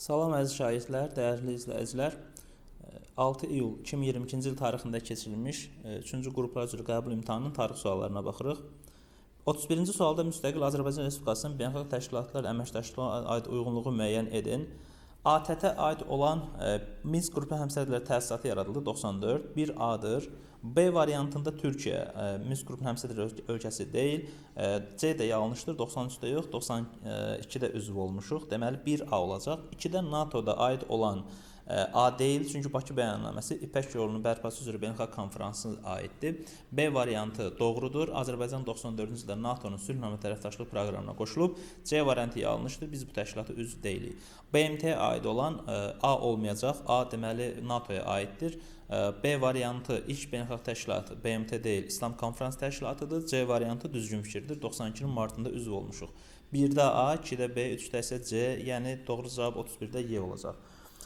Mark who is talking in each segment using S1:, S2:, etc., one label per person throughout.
S1: Salam əziz şagirdlər, dəyərli izləyicilər. 6 iyul 2022-ci il tarixində keçirilmiş 3-cü qruplar üzrə qəbul imtahanının tarix suallarına baxırıq. 31-ci sualda müstəqil Azərbaycan Respublikasının beynəlxalq təşkilatlar əməkdaşlığına aid uyğunluğu müəyyən edin. ATƏT-ə aid olan Minsk qrupu həmsədrlər təsisatı yaradıldı 94. 1A-dır. B variantında Türkiyə e, Minsk qrupu həmsədr öl- ölkəsi deyil. E, C də yanlışdır. 93-də yox, 92-də üzv olmuşuq. Deməli 1A olacaq. 2-də NATO-da aid olan e, A deyil, çünki Bakı bəyannaməsi İpək yolunun bərpası üzrə beynəlxalq konfransına aiddir. B variantı doğrudur. Azərbaycan 94-cü ildə NATO-nun sülhnamə tərəfdaşlıq proqramına qoşulub. C variantı yanlışdır. Biz bu təşkilata üzv deyilik. BMT-yə aid olan A olmayacaq. A deməli NATO-ya aiddir. B variantı ilk beynəlxalq təşkilatı BMT deyil, İslam Konfrans təşkilatıdır. C variantı düzgün fikirdir. 92-nin martında üzv olmuşuq. 1-də A, 2-də B, 3-də isə C, yəni doğru cavab 31-də Y olacaq.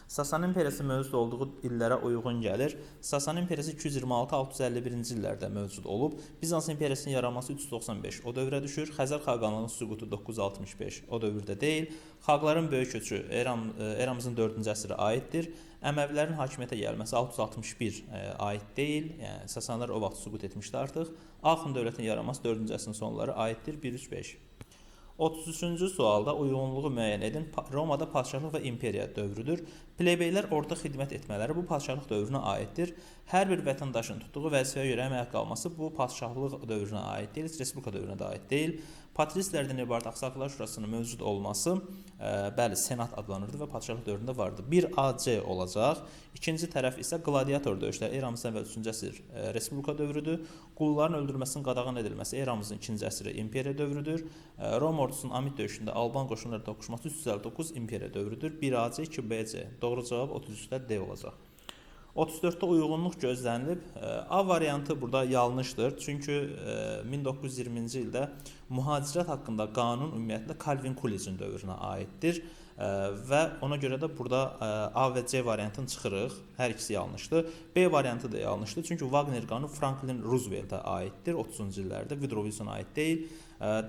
S1: Sasani imperiyası mövcud olduğu illərə uyğun gəlir. Sasani imperiyası 226-651-ci illərdə mövcud olub. Bizans imperiyasının yaranması 395 o dövrə düşür. Xəzər xaqanlığının süqutu 965 o dövrdə deyil. Xalqların böyük köçü eram e, eramızın 4-cü əsrə aiddir. Əməvilərin hakimiyyətə gəlməsi 661 e, aid deyil. Yəni Sasanilər o vaxt süqut etmişdi artıq. Axund dövlətinin yaranması 4-cü əsrin sonları aiddir 135. 33-cü sualda uyğunluğu müəyyən edin. Romada padşahlıq və imperiya dövrüdür. Plebeylər orada xidmət etmələri bu padşahlıq dövrünə aiddir. Hər bir vətəndaşın tutduğu vəzifəyə görə əmək haqqı alması bu padşahlıq dövrünə aid deyil, respublika dövrünə də aid deyil. Patrislərdən ibarət Ağsaqqallar Şurasının mövcud olması, ə, bəli, senat adlanırdı və padşahlıq dövründə vardı. 1 AC olacaq. İkinci tərəf isə qladiator döyüşləri eramızdan əvvəl 3-cü əsr ə, respublika dövrüdür. Qulların öldürülməsinin qadağan edilməsi eramızın 2-ci əsri imperiya dövrüdür. Ə, Roma ordusunun Amit döyüşündə Alban qoşunları toqquşması 359 imperiya dövrüdür. 1 AC, 2 BC. Doğru cavab 33-də D olacaq. 34-də uyğunluq gözlənilib. Ə, A variantı burada yanlışdır. Çünki ə, 1920-ci ildə mühacirət haqqında qanun ümumiyyətlə Calvin Coolidge'in dövrünə aiddir. Ə, və ona görə də burada A və C variantını çıxırıq. Hər ikisi yanlışdır. B variantı da yanlışdır. Çünki Wagner qanunu Franklin Roosevelt-ə aiddir 30-cu illərdə, Woodrow Wilsona aid deyil.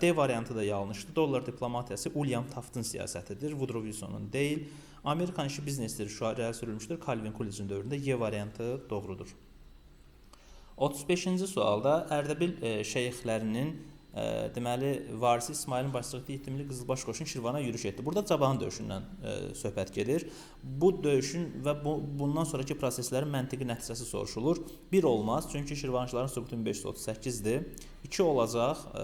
S1: D variantı da yanlışdır. Dollar diplomatiyası William Taftın siyasətidir, Woodrow Wilsonun deyil. Amerikan işi biznesdir şüarəyə sürülmüşdür Calvin Coolidge'in dövründə. Y variantı doğrudur. 35-ci sualda Ərdəbil e, şeyxlərinin e, deməli varisi İsmailin başçılıqda 7 milli Qızılbaş qoşun Şirvana yürüş etdi. Burada Caban döyüşündən e, söhbət gedir. Bu döyüşün və bu bundan sonrakı proseslərin məntiqi nəticəsi soruşulur. 1 olmaz, çünki Şirvanşıların süqutu 1538-dir. 2 olacaq. E,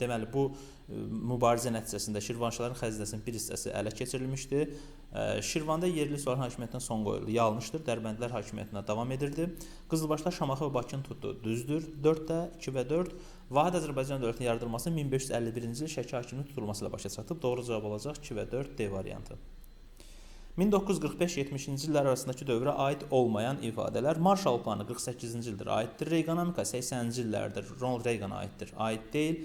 S1: deməli bu e, mübarizə nəticəsində Şirvanşıların xəzinəsinin bir hissəsi ələ keçirilmişdi. E, Şirvanda yerli soyun hakimiyyətinə son qoyuldu. Yanlışdır. Dərbəndlər hakimiyyətinə davam edirdi. Qızılbaşlar Şamaxı və Bakını tutdu. Düzdür. 4-də 2 və 4 Vahid Azərbaycan dövlətinin yaradılması 1551-ci il Şəki hakiminin tutulması ilə başa çatıb. Doğru cavab olacaq 2 və 4 D variantı. 1945-70-ci illər arasındakı dövrə aid olmayan ifadələr Marshall planı 48-ci ildir aiddir. Reaganomica 80-ci illərdir. Ronald Reagana aiddir. Aid deyil.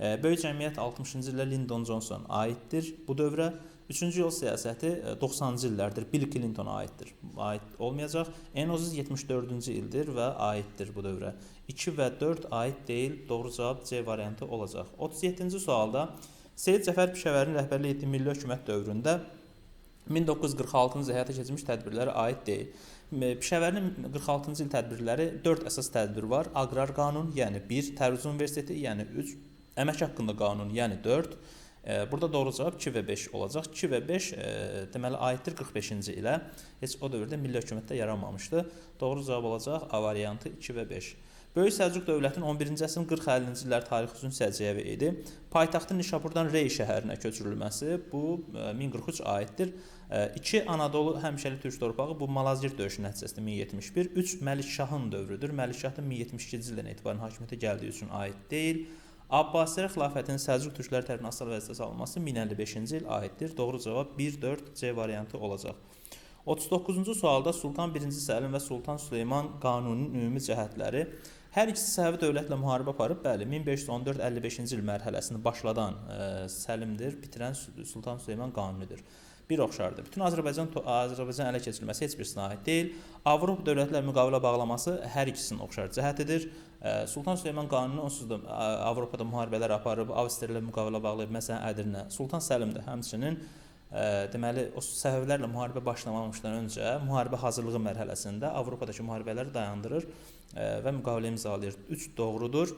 S1: E, Böyük cəmiyyət 60-cı ildə Lyndon Johnson aiddir bu dövrə. 3-cü yol siyasəti e, 90-cı illərdir. Bill Clinton-a aiddir. Aid olmayacaq. Enoziz 74-cü ildir və aiddir bu dövrə. 2 və 4 aid deyil. Doğru cavab C variantı olacaq. 37-ci sualda Seyid Cəfər Pişəvərin rəhbərlik etdiyi milli hökumət dövründə 1946-cı ildə həyata keçirilmiş tədbirlərə aid deyil. Pişəvərin 46-cı il tədbirləri 4 əsas tədbir var. Aqrar qanun, yəni 1, Təbriz Universiteti, yəni 3, əmək haqqında qanun, yəni 4. E, Burada doğru cavab 2 və 5 olacaq. 2 və 5 e, deməli aiddir 45-ci ilə. Heç o dövrdə milli hökumətdə yaranmamışdı. Doğru cavab olacaq A variantı 2 və 5. Böyük Səlcuq dövlətinin 11-ci əsrin 40-50-ci illər tarixi üçün səciyyəvi idi. Paytaxtın Nişapurdan Rey şəhərinə köçürülməsi bu e, 1043 aiddir. 2 Anadolu həmişəli türk torpağı bu Malazgirt döyüşü nəticəsində 1071, 3 Məlikşahın dövrüdür. Məlikşah da 1072-ci ildən etibarən hakimiyyətə gəldiyi üçün aid deyil. Abbasilər xilafətinin Səlcuq türkləri tərəfindən asılı vəzifəyə salınması 1055-ci il aiddir. Doğru cavab 1 4 C variantı olacaq. 39-cu sualda Sultan 1-ci Səlim və Sultan Süleyman qanununun ümumi cəhətləri hər ikisi Səfəvi dövlətlə müharibə aparıb, bəli, 1514-55-ci il mərhələsini başladan ə, Səlimdir, bitirən Sultan Süleyman qanunudur. Bir oxşardır. Bütün Azərbaycan Azərbaycan ələ keçirilməsi heç birisinə aid deyil. Avropa dövlətləri müqavilə bağlaması hər ikisinin oxşar cəhətidir. Sultan Süleyman qanunu onsuz da Avropada müharibələr aparıb, Avstriya ilə müqavilə bağlayıb, məsələn Ədirnə. Sultan Səlim də həmçinin ə, deməli o Səfəvilərlə müharibə başlamamışdan öncə müharibə hazırlığı mərhələsində Avropadakı müharibələri dayandırır ə, və müqavilə imzalayır. 3 doğrudur.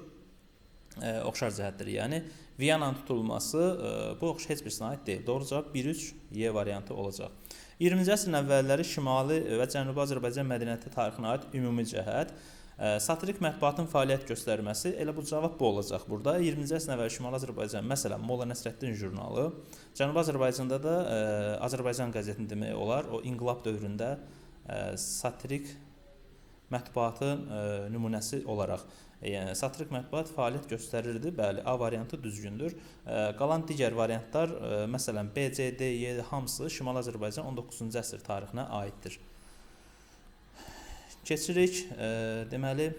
S1: Ə, oxşar cəhətdir. Yəni Viyananın tutulması ə, bu oxş heç birisinə aid deyil. Doğru cavab 1-3 Y variantı olacaq. 20-ci əsrin əvvəlləri Şimali və Cənubi Azərbaycan mədəniyyəti tarixinə aid ümumi cəhət ə, satirik mətbuatın fəaliyyət göstərməsi elə bu cavab bu olacaq burada. 20-ci əsrin əvvəli Şimali Azərbaycan, məsələn, Molla Nəsrəddin jurnalı, Cənubi Azərbaycanda da ə, Azərbaycan qəzetini demək olar, o inqilab dövründə ə, satirik mətbuatın ə, nümunəsi olaraq yəni satirik mətbuat fəaliyyət göstərirdi. Bəli, A variantı düzgündür. Ə, qalan digər variantlar, ə, məsələn, B, C, D, Y hamısı Şimali Azərbaycan 19-cu əsr tarixinə aiddir. Keçirik ə, deməli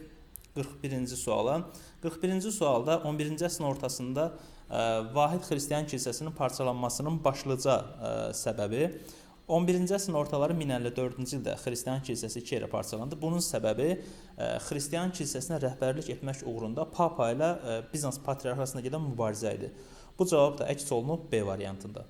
S1: 41-ci suala. 41-ci sualda 11-ci əsrin ortasında ə, Vahid Xristian kilsəsinin parçalanmasının başlıca ə, səbəbi 11-ci əsrin ortaları 1054-cü ildə Xristian kilsəsi iki yerə parçalandı. Bunun səbəbi ə, Xristian kilsəsinə rəhbərlik etmək uğrunda Papa ilə ə, Bizans patriarxı arasında gedən mübarizə idi. Bu cavab da əks olunub B variantında.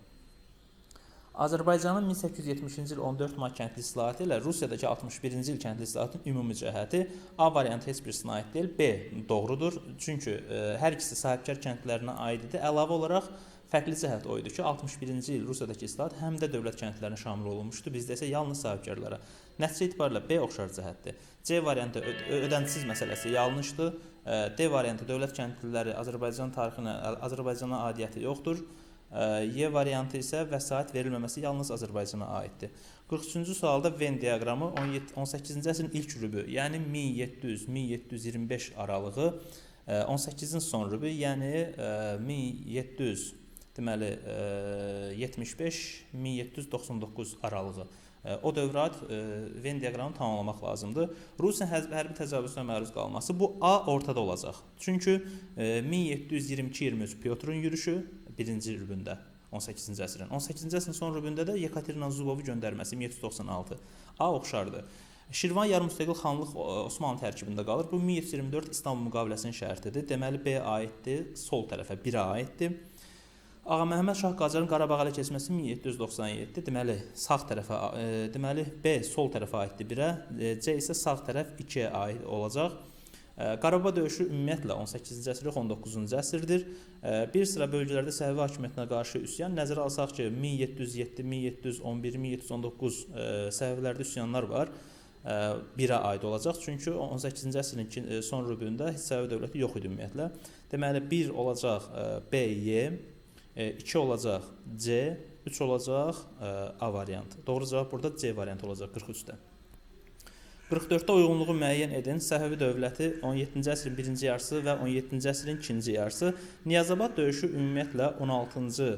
S1: Azərbaycanın 1870-ci il 14 may kəndli islahatı ilə Rusiyadakı 61-ci il kəndli islahatının ümumi cəhəti A variantı heç birisinə aid deyil. B doğrudur. Çünki ə, hər ikisi sahibkar kəndlərinə aid idi. Əlavə olaraq Fərqli cəhət o idi ki, 61-ci il Rusiyadakı islahat həm də dövlət kəndlərinə şamil olunmuşdu, bizdə isə yalnız sahibkarlara. Nəticə etibarilə B oxşar cəhətdir. C variantı ö ödəntisiz məsələsi yanlışdır. D variantı dövlət kəndliləri Azərbaycan tarixinə, Azərbaycana aidiyyəti yoxdur. Y variantı isə vəsait verilməməsi yalnız Azərbaycana aiddir. 43-cü sualda Venn diaqramı 18-ci əsrin ilk rübü, yəni 1700-1725 aralığı 18-in son rübü, yəni 1700 deməli 75-1799 aralığı o dövrə aid Venn diaqramını tamamlamaq lazımdır. Rusiyanın hərbi təcavüzünə məruz qalması bu A ortada olacaq. Çünki 1722-23 Pyotrun yürüşü birinci rübündə 18-ci əsrin. 18-ci əsrin son rübündə də Yekaterina Zubovu göndərməsi 1796. A oxşardır. Şirvan yarımüstəqil xanlıq Osmanlı tərkibində qalır. Bu 1724 İstanbul müqaviləsinin şərtidir. Deməli B aiddir, sol tərəfə 1-ə aiddir. Ağa Məhəmməd Şah Qacarın Qarabağ ələ keçməsi 1797, deməli sağ tərəfə, e, deməli B sol tərəfə aiddir 1-ə, e, C isə sağ tərəf 2-yə aid olacaq. E, Qarabağ döyüşü ümumiyyətlə 18-ci əsr yox 19-cu əsrdir. E, bir sıra bölgələrdə Səfəvi hakimiyyətinə qarşı üsyan nəzərə alsaq ki, 1707, 1711, 1719 e, Səfəvilərdə üsyanlar var. 1-ə aid olacaq. Çünki 18-ci əsrin son rübündə Səfəvi dövləti yox idi ümumiyyətlə. Deməli 1 olacaq B, Y, 2 olacaq C, 3 olacaq A variantı. Doğru cavab burada C variantı olacaq 43-də. 44-də uyğunluğu müəyyən edin. Səfəvi dövləti 17-ci əsrin 1-ci yarısı və 17-ci əsrin 2-ci yarısı. Niyazabad döyüşü ümumiyyətlə 16-cı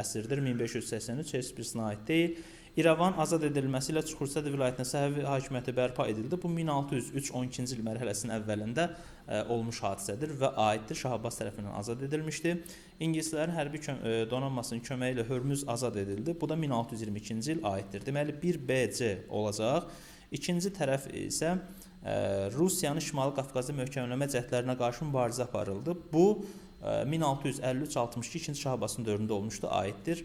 S1: əsrdir, 1583, heç birisinə aid deyil. İrəvan azad edilməsi ilə Çuxurçədi vilayətinə Səfəvi hakimiyyəti bərpa edildi. Bu 1603-12-ci il mərhələsinin əvvəlində ə, e, olmuş hadisədir və aiddir. Şah Abbas tərəfindən azad edilmişdi. İngilislərin hərbi kö e, donanmasının köməyi ilə Hörmüz azad edildi. Bu da 1622-ci il aiddir. Deməli 1BC olacaq. İkinci tərəf isə ə, e, Rusiyanın Şimali Qafqazda möhkəmlənmə cəhdlərinə qarşı mübarizə aparıldı. Bu 1653-62 ikinci Şah Abbasın dövründə olmuşdu, aiddir.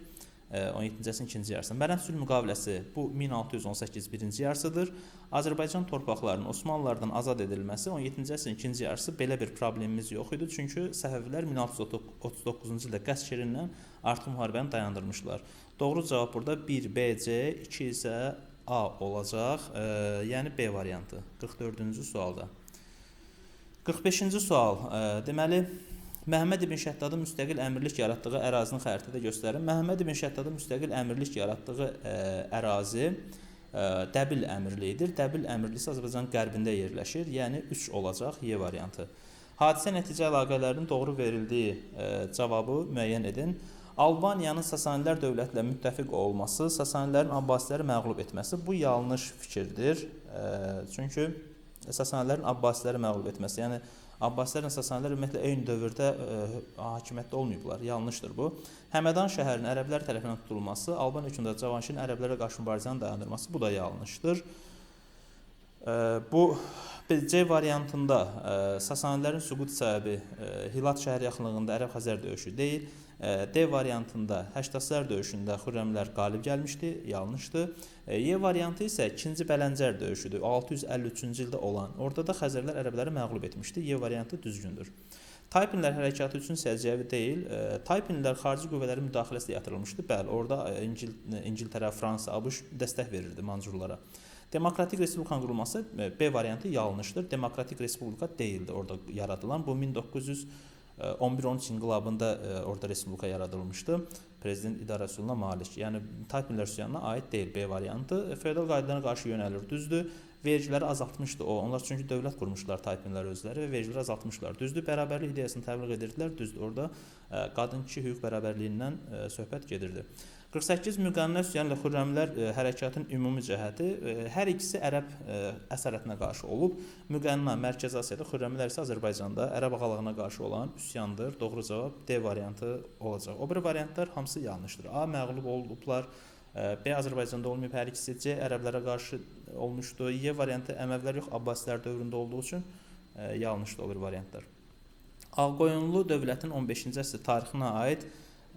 S1: 17-ci əsrin ikinci yarısı. Mərəm sülh müqaviləsi bu 1618 birinci yarısıdır. Azərbaycan torpaqlarının Osmanlılardan azad edilməsi 17-ci əsrin ikinci yarısı belə bir problemimiz yox idi. Çünki Səfəvilər 1639-cu ildə Qəsçerinlə artıq müharibəni dayandırmışlar. Doğru cavab burada 1 BC, 2 isə A olacaq. E, yəni B variantı 44-cü sualda. 45-ci sual. E, deməli Məhəmməd ibn Şəddadın müstəqil əmirlik yaratdığı ərazini xəritədə göstərin. Məhəmməd ibn Şəddadın müstəqil əmirlik yaratdığı ə, e, ərazi ə, e, Dəbil əmirliyidir. Dəbil əmirlisi Azərbaycanın qərbində yerləşir. Yəni 3 olacaq Y variantı. Hadisə nəticə əlaqələrinin doğru verildiyi ə, e, cavabı müəyyən edin. Albaniyanın Sasanilər dövlətlə müttəfiq olması, Sasanilərin Abbasiləri məğlub etməsi bu yanlış fikirdir. Çünki Sasanilərin Abbasiləri məğlub etməsi, yəni Abbasilərlə Sasanilər ümumiyyətlə eyni dövrdə ə, e, hakimiyyətdə olmayıblar. Yanlışdır bu. Həmədan şəhərinin ərəblər tərəfindən tutulması, Alban hökmdarı Cavanşirin ərəblərə qarşı mübarizəni dayandırması bu da yanlışdır. Ə, e, bu C variantında e, Sasanilərin süqut səbəbi ə, Hilat şəhər yaxınlığında Ərəb-Xəzər döyüşü deyil. E, D variantında Həştaslar döyüşündə Xürrəmlər qalib gəlmişdi, yanlışdı. E, variantı isə 2-ci Bələncər döyüşüdür, 653-cü ildə olan. Orada da Xəzərlər ərəbləri məğlub etmişdi. Y variantı düzgündür. Taypinlər hərəkatı üçün səciyyəvi deyil. E, Taypinlər xarici qüvvələrin müdaxiləsi yatırılmışdı. Bəli, orada e, İngil İngiltərə, Fransa, ABŞ dəstək verirdi Mancurlara. Demokratik Respublikanın qurulması e, B variantı yanlışdır. Demokratik Respublika deyildi orada yaradılan. Bu 1911-13 inqilabında e, orada respublika yaradılmışdı. Prezident idarə üsuluna malik. Yəni Taypinlər üsyanına aid deyil B variantı. E, Feodal qaydalara qarşı yönəlir. Düzdür. Vergiləri azaltmışdı o. Onlar çünki dövlət qurmuşlar Taypinlər özləri və vergiləri azaltmışlar. Düzdür. Bərabərlik ideyasını təbliğ edirdilər. Düzdür. Orada e, qadın-kişi hüquq bərabərliyindən e, söhbət gedirdi. 48 müqənnə üsyanla Xürrəmlər e, hərəkatın ümumi cəhəti e, hər ikisi ərəb e, əsarətinə qarşı olub. Müqənnə Mərkəzi Asiyada, Xürrəmlər isə Azərbaycanda ərəb ağalığına qarşı olan üsyandır. Doğru cavab D variantı olacaq. O biri variantlar hamısı yanlışdır. A məğlub olublar. B Azərbaycanda olmayıb hər ikisi. C ərəblərə qarşı olmuşdu. Y variantı Əməvilər yox, Abbasilər dövründə olduğu üçün yanlışdır o biri variantlar. Ağqoyunlu dövlətin 15-ci əsr tarixinə aid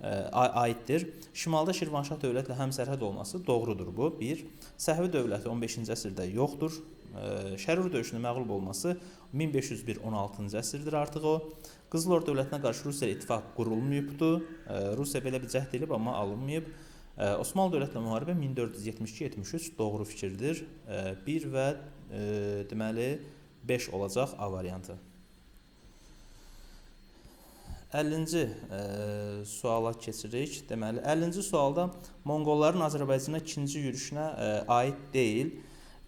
S1: aiddir. Şimalda Şirvanşah dövlətlə həmsərhəd olması doğrudur bu. 1. Səhvi dövləti 15-ci əsrdə yoxdur. Ə, Şərur döyüşündə məğlub olması 1501-16-cı əsrdir artıq o. Qızıl Ordu dövlətinə qarşı Rusiya ittifaq qurulmayıbdı. Ə, Rusiya belə bir cəhd edib amma alınmayıb. Osmanlı dövlətlə müharibə 1472-73 doğru fikirdir. 1 və deməli 5 olacaq A variantı. 50-ci e, suala keçirik. Deməli, 50-ci sualda Monqolların Azərbaycana ikinci yürüşünə e, aid deyil.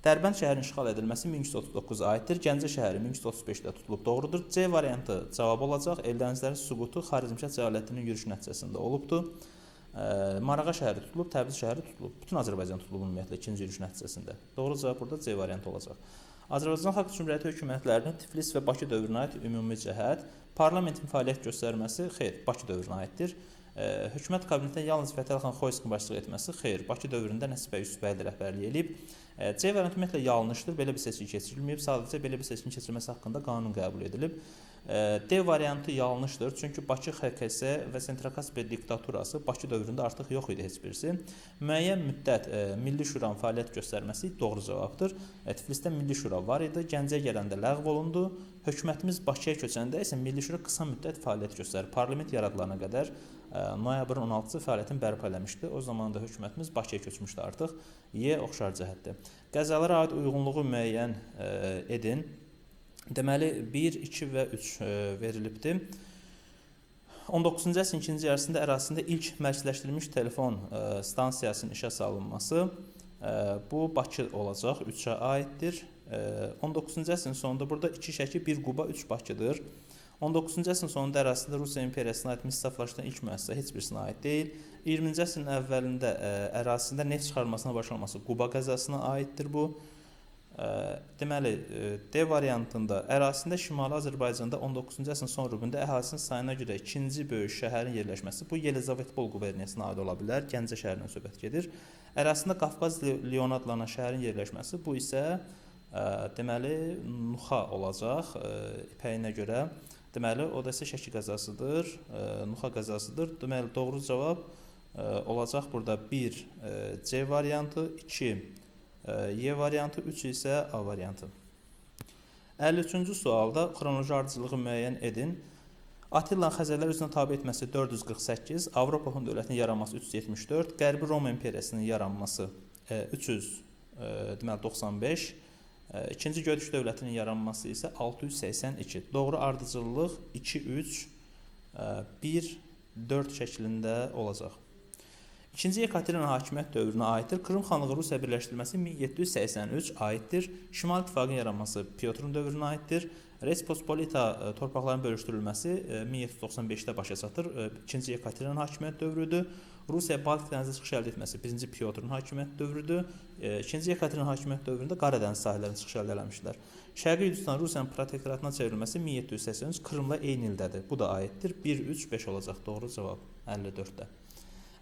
S1: Dərbənd şəhərinin işğal edilməsi 1339 aiddir. Gəncə şəhəri 1335-də tutulub. Doğrudur. C variantı cavab olacaq. Eldənizlərin süqutu Xaricmşah cəmiyyətinin yürüş nəticəsində olubdu. E, Marağa şəhəri tutulub, Təbriz şəhəri tutulub. Bütün Azərbaycan tutulub ümumiyyətlə ikinci yürüş nəticəsində. Doğru cavab burada C variantı olacaq. Azərbaycan Xalq Cümhuriyyəti hökumətlərinin Tiflis və Bakı dövrünə aid ümumi cəhət parlamentin fəaliyyət göstərməsi xeyr, Bakı dövrünə aiddir. Hökumət kabinetində yalnız Fətəli Xoyski başçılıq etməsi xeyr, Bakı dövründə Nəsibə Yusufbəyli rəhbərlik edib. C variantı ümumiyyətlə yanlışdır. Belə bir seçki keçirilməyib. Sadəcə belə bir seçkin keçirilməsi haqqında qanun qəbul edilib. D variantı yanlışdır. Çünki Bakı XKS və Sentrokasp diktaturası Bakı dövründə artıq yox idi heç birisi. Müəyyən müddət Milli Şuranın fəaliyyət göstərməsi doğru cavabdır. Tiflisdə Milli Şura var idi. Gəncəyə gələndə ləğv olundu. Hökumətimiz Bakıya köçəndə isə Milli Şura qısa müddət fəaliyyət göstərib. Parlament yaradılana qədər noyabrın 16-sı fəaliyyətini bərpa eləmişdi. O zaman da hökumətimiz Bakıya köçmüşdü artıq. Y oxşar cəhətdir. Qəzalara aid uyğunluğu müəyyən edin. Deməli 1, 2 və 3 ə, verilibdi. 19-cu əsrin ikinci yarısında ərazisində ilk mərkəzləşdirilmiş telefon stansiyasının işə salınması bu Bakı olacaq, 3-ə aiddir. Ə, 19-cu əsrin sonunda burada 2 Şəki, 1 Quba, 3 Bakıdır. 19-cu əsrin sonunda ərazisində Rusiya imperiyasına aid misaflaşdıran ilk müəssisə heç birisinə aid deyil. 20-ci əsrin əvvəlində ə, ərazisində neft çıxarmasına başlanması Quba qəzasına aiddir bu. Ə, deməli, ə, D variantında ərazisində Şimali Azərbaycanda 19-cu əsrin son rübündə əhalinin sayına görə ikinci böyük şəhərin yerləşməsi bu Yelizavetpol quberniyasına aid ola bilər. Gəncə şəhərindən söhbət gedir. Ərazisində Qafqaz Leon adlanan şəhərin yerləşməsi bu isə ə, deməli Nuxa olacaq ə, ipəyinə görə. Deməli, o da isə Şəki qəzasıdır, ə, Nuxa qəzasıdır. Deməli, doğru cavab ə, olacaq burada 1 ə, C variantı, 2 ə, Y variantı, 3 isə A variantı. 53-cü sualda xronoloji ardıcılığı müəyyən edin. Attillanın Xəzərlər özünə tabe etməsi 448, Avropa Hun dövlətinin yaranması 374, Qərbi Roma imperiyasının yaranması e, 300 e, deməli 95, e, ikinci Göyüş dövlətinin yaranması isə 682. Doğru ardıcıllıq 2 3 e, 1 4 şəklində olacaq. İkinci Yekaterina hakimiyyət dövrünə aiddir. Krım xanlığı Rusiya birləşdirilməsi 1783 aiddir. Şimal İttifaqının yaranması Pyotrun dövrünə aiddir. Respospolita e, torpaqların bölüşdürülməsi e, 1795-də başa çatır. E, İkinci Yekaterina hakimiyyət dövrüdür. Rusiya Baltik dənizə çıxış əldə etməsi 1-ci Pyotrun hakimiyyət dövrüdür. E, İkinci Yekaterina hakimiyyət dövründə Qara dəniz sahillərinin çıxış əldə eləmişlər. Şərqi Gürcüstan Rusiyanın protektoratına çevrilməsi 1783 Krımla eyni ildədir. Bu da aiddir. 1 3 5 olacaq doğru cavab 54-də.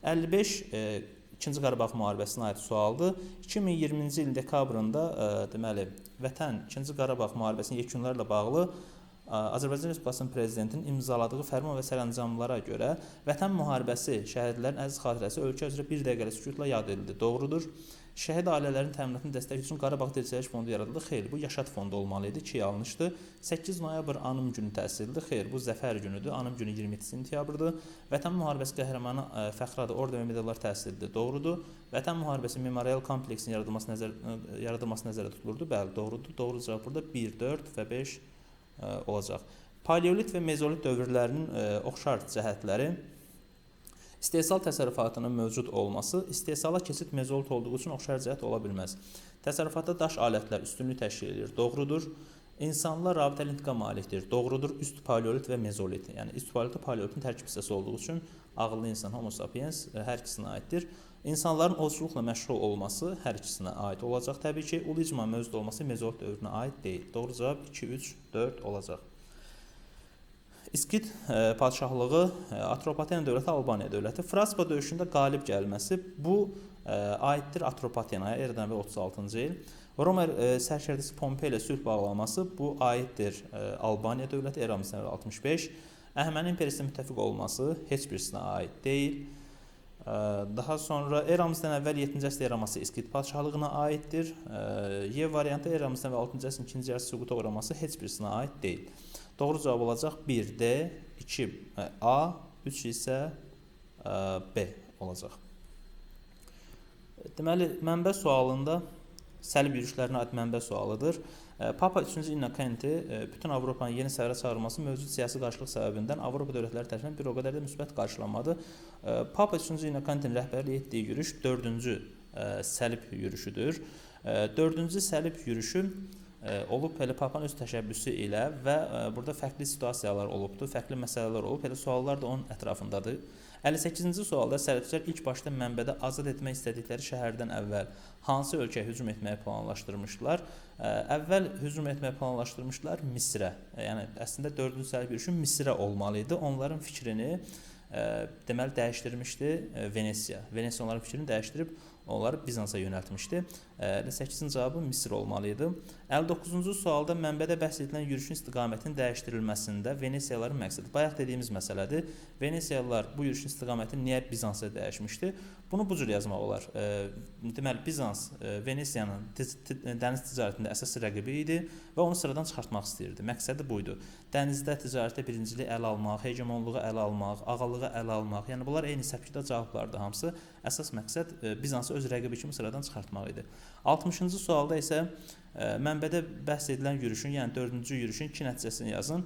S1: 55 e, İkinci Qarabağ müharibəsinə aid sualdır. 2020-ci ilin dekabrında e, deməli Vətən İkinci Qarabağ müharibəsinin yekunlarla bağlı Azərbaycan Respublikasının prezidentinin imzaladığı fərman və sərəncamlara görə Vətən müharibəsi şəhidlərin əziz xatirəsi ölkə üzrə 1 dəqiqəlik sükutla yad edildi. Doğrudur. Şəhid ailələrinin təminatını dəstək üçün Qarabağ Dirçəliş Fondu yaradıldı. Xeyr, bu Yaşad Fondu olmalı idi ki, yanlışdır. 8 noyabr anım günü təsirlidir. Xeyr, bu zəfər günüdür. Anım günü 27 sentyabrdır. Vətən müharibəsi qəhrəmanı ə, Fəxri adı orden və medallar təsirlidir. Doğrudur. Vətən müharibəsi memorial kompleksinin yaradılması nəzər ə, yaradılması nəzərdə tutulurdu. Bəli, doğrudur. Doğru cavab burada 1, 4 və 5 ə, olacaq. Paleolit və mezolit dövrlərinin oxşar cəhətləri İstehsal təsərrüfatının mövcud olması istehsala keçid mezolit olduğu üçün oxşar cəhət ola bilməz. Təsərrüfatda daş alətlər üstünlük təşkil edir. Doğrudur. İnsanlar rabitəli intiqa malikdir. Doğrudur. Üst paleolit və mezolit. Yəni üst paleolit paleolitin tərkib hissəsi olduğu üçün ağıllı insan Homo sapiens ə, hər ikisinə aiddir. İnsanların ovçuluqla məşğul olması hər ikisinə aid olacaq. Təbii ki, ulu icma mövcud olması mezolit dövrünə aid deyil. Doğru cavab 2, 3, 4 olacaq. İskit ə, padşahlığı ə, Atropatena dövləti Albaniya dövləti Fraspa döyüşündə qalib gəlməsi bu ə, aiddir Atropatenaya eradan əvvəl 36-cı il. Roma sərkərdəsi Pompey ilə sülh bağlaması bu aiddir Albaniya dövləti eramızdan əvvəl 65. Əhəməni imperiyasına müttəfiq olması heç birisinə aid deyil. Daha sonra eramızdan əvvəl 7-ci əsr eraması İskit padşahlığına aiddir. Y variantı eramızdan əvvəl 6-cı əsrin 2-ci yarısı süquta uğraması heç birisinə aid deyil. Doğru cavab olacaq 1 D, 2 A, 3 isə B olacaq. Deməli, mənbə sualında səlib yürüşlərinə aid mənbə sualıdır. Papa 3-cü Innokenti bütün Avropanın yeni səfərə çağırılması mövcud siyasi qarşılıq səbəbindən Avropa dövlətləri tərəfindən bir o qədər də müsbət qarşılanmadı. Papa 3-cü Innokentinin rəhbərlik etdiyi yürüş 4-cü ə, səlib yürüşüdür. Ə, 4-cü səlib yürüşü olub elə Papan öz təşəbbüsü ilə və ə, burada fərqli situasiyalar olubdu, fərqli məsələlər olub. Elə suallar da onun ətrafındadır. 58-ci sualda sərhədçilər ilk başda mənbədə azad etmək istədikləri şəhərdən əvvəl hansı ölkəyə hücum etməyi planlaşdırmışdılar? Ə, Əvvəl hücum etməyi planlaşdırmışdılar Misrə. Yəni əslində 4-cü sərhəd yürüşü Misrə olmalı idi. Onların fikrini deməli dəyişdirmişdi Venesiya. Venesiya onların fikrini dəyişdirib onları Bizansa yönəltmişdi. Ə, 8-ci cavabı Misir olmalı idi. 59-cu sualda mənbədə bəhs edilən yürüşün istiqamətinin dəyişdirilməsində Venesiyalıların məqsədi bayaq dediyimiz məsələdir. Venesiyalılar bu yürüşün istiqamətini niyə Bizansa dəyişmişdi? Bunu bu cür yazmaq olar. Ə, deməli Bizans ə, Venesiyanın ti- dəniz ticarətində əsas rəqibi idi və onu sıradan çıxartmaq istəyirdi. Məqsədi bu idi. Dənizdə ticarətdə birinciliyi ələ almaq, hegemonluğu ələ almaq, ağalığı ələ almaq. Yəni bunlar eyni səpkidə cavablardır hamısı. Əsas məqsəd Bizansı öz rəqibi kimi sıradan çıxartmaq idi. 60-cı sualda isə mənbədə bəhs edilən yürüşün, yəni 4-cü yürüşün iki nəticəsini yazın.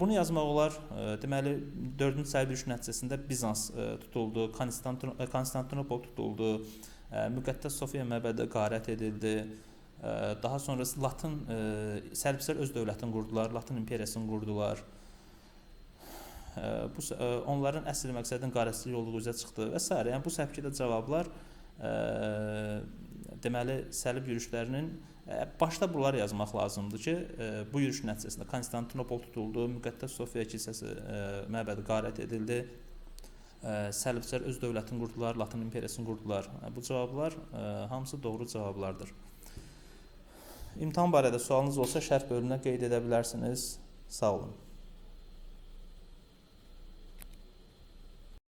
S1: Bunu yazmaq olar. Ə, Deməli 4-cü səhv yürüş nəticəsində Bizans ə, tutuldu, Konstantin Konstantinopol tutuldu, Müqəddəs Sofiya məbədi qarət edildi. Daha sonrası Latın ə, Sərbislər öz dövlətini qurdular, Latın imperiyasını qurdular. Bu onların əsl məqsədinin qarətçilik olduğu üzə çıxdı və s. Yəni bu səpkidə cavablar deməli səlib yürüşlərinin başda bunları yazmaq lazımdır ki, bu yürüş nəticəsində Konstantinopol tutuldu, Müqəddəs Sofiya kilsəsi məbədi qarət edildi. Səlibçilər öz dövlətini qurdular, Latın imperiyasını qurdular. Bu cavablar hamısı doğru cavablardır. İmtahan barədə sualınız olsa şərh bölümünə qeyd edə bilərsiniz. Sağ olun.